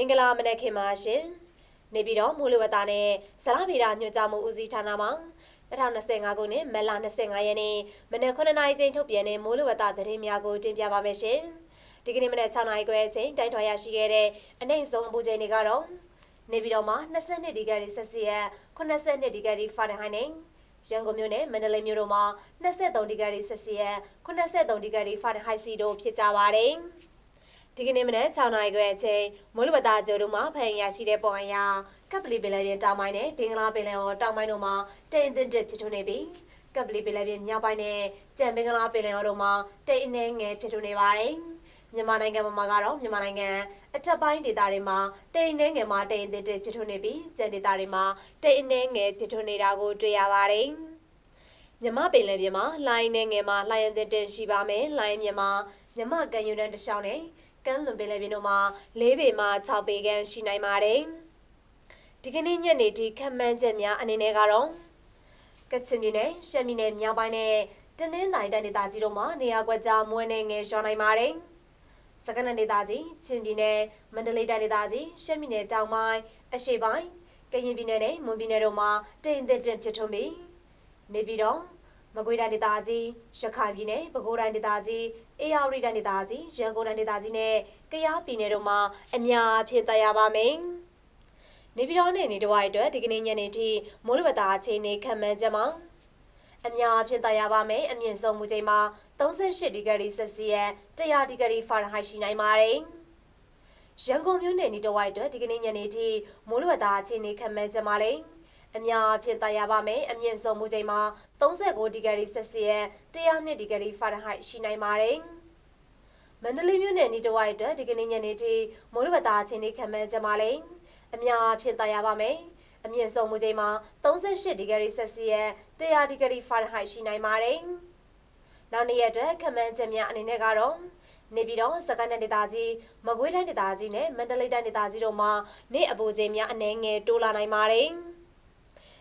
မင်္ဂလာမနက်ခင်ပါရှင်နေပြည်တော်မိုးလေဝသနဲ့ဇလဗေဒညွှန်ကြားမှုဦးစီးဌာနမှ2025ခုနှစ်မတ်လ25ရက်နေ့မနက်9:00နာရီချိန်ထုတ်ပြန်တဲ့မိုးလေဝသသတင်းများကိုတင်ပြပါမယ်ရှင်ဒီကနေ့မနက်6:00နာရီခွဲအချိန်တိုင်းထွာရရှိခဲ့တဲ့အနိုင်ဆုံးအပူချိန်တွေကတော့နေပြည်တော်မှာ22ဒီဂရီဆက်စီယပ်82ဒီဂရီဖာရင်ဟိုက်နဲ့ရန်ကုန်မြို့နဲ့မန္တလေးမြို့တို့မှာ23ဒီဂရီဆက်စီယပ်83ဒီဂရီဖာရင်ဟိုက်စီတို့ဖြစ်ကြပါတယ်။ ဒီကနေ့မနက်6နာရီခွဲအချိန်မိုးလေဝသကြိုတို့မှာဖန်ရရှိတဲ့ပုံအရာကပ်ပလီပင်လယ်ပြင်တောင်ပိုင်းနဲ့ဘင်္ဂလားပင်လယ်အော်တောင်ပိုင်းတို့မှာတိမ်အထစ်ဖြစ်ထွန်းနေပြီးကပ်ပလီပင်လယ်ပြင်မြောက်ပိုင်းနဲ့ကြံဘင်္ဂလားပင်လယ်အော်တို့မှာတိမ်အနှဲငယ်ဖြစ်ထွန်းနေပါတယ်။မြန်မာနိုင်ငံမှာကတော့မြန်မာနိုင်ငံအထက်ပိုင်းဒေသတွေမှာတိမ်အနှဲငယ်မှာတိမ်အထစ်ဖြစ်ထွန်းနေပြီးကြံဒေသတွေမှာတိမ်အနှဲငယ်ဖြစ်ထွန်းနေတာကိုတွေ့ရပါတယ်။မြမပင်လယ်ပြင်မှာလိုင်းနဲ့ငယ်မှာလိုင်းရင်တင်ရှိပါမယ်။လိုင်းမြမှာမြမကန်ယူတန်းတစ်လျှောက်နဲ့ ကမ်းလွန်ပင်လယ်ပြင်တို့မှာ၄ပေမှ6ပေခန့်ရှိနိုင်ပါတယ်။ဒီကနေ့ညနေထိခန့်မှန်းချက်များအနေနဲ့ကတော့ကချင်ပြည်နယ်ရှမ်းပြည်နယ်မြောက်ပိုင်းနဲ့တနင်္သာရီတိုင်းဒေသကြီးတို့မှာနေရာကွက်ကြားမွေးနေငယ်လျှော်နိုင်ပါတယ်။စကနဒေသကြီးချင်းပြည်နယ်မန္တလေးတိုင်းဒေသကြီးရှမ်းပြည်နယ်တောင်ပိုင်းအရှေ့ပိုင်းကရင်ပြည်နယ်နဲ့မွန်ပြည်နယ်တို့မှာတိမ်သက်တင်ဖြစ်ထွန်းပြီးနေပြည်တော် မကွေးတိုင်းဒေသကြီးရခိုင်ပြည်နယ်ပဲခူးတိုင်းဒေသကြီးအေရဝတီတိုင်းဒေသကြီးရန်ကုန်တိုင်းဒေသကြီးနဲ့ကယားပြည်နယ်တို့မှာအများအဖြစ်သက်ရပါမယ်။နေပြည်တော်နဲ့နေတဝိုက်အတွက်ဒီကနေ့ညနေထိမိုးလေဝသအခြေအနေခံမှန်းချက်မှာအများအဖြစ်သက်ရပါမယ်။အမြင့်ဆုံးမူချိန်မှာ38ဒီဂရီဆက်စီယပ်100ဒီဂရီဖာရင်ဟိုက်ရှိနိုင်ပါတယ်။ရန်ကုန်မြို့နယ်နေတဝိုက်အတွက်ဒီကနေ့ညနေထိမိုးလေဝသအခြေအနေခံမှန်းချက်မှာလည်း အများအဖြစ်သက်ရပါမယ်အမြင့်ဆုံးမူချိန်မှာ39ဒီဂရီဆက်စီယပ်102ဒီဂရီဖာရင်ဟိုက်ရှိနိုင်ပါတယ်မန္တလေးမြို့နယ်နီတဝိုက်အတွက်ဒီကနေ့ညနေထိမိုးလေဝသအခြေအနေခံမှန်းချက်မှာလည်းအများအဖြစ်သက်ရပါမယ်အမြင့်ဆုံးမူချိန်မှာ38ဒီဂရီဆက်စီယပ်100ဒီဂရီဖာရင်ဟိုက်ရှိနိုင်ပါတယ်နောက်နေ့ရက်အတွက်ခံမှန်းချက်များအနေနဲ့ကတော့နေပြည်တော်စကိုင်းတိုင်းဒေသကြီးမကွေးတိုင်းဒေသကြီးနဲ့မန္တလေးတိုင်းဒေသကြီးတို့မှာနေ့အပူချိန်များအနည်းငယ်တိုးလာနိုင်ပါတယ်။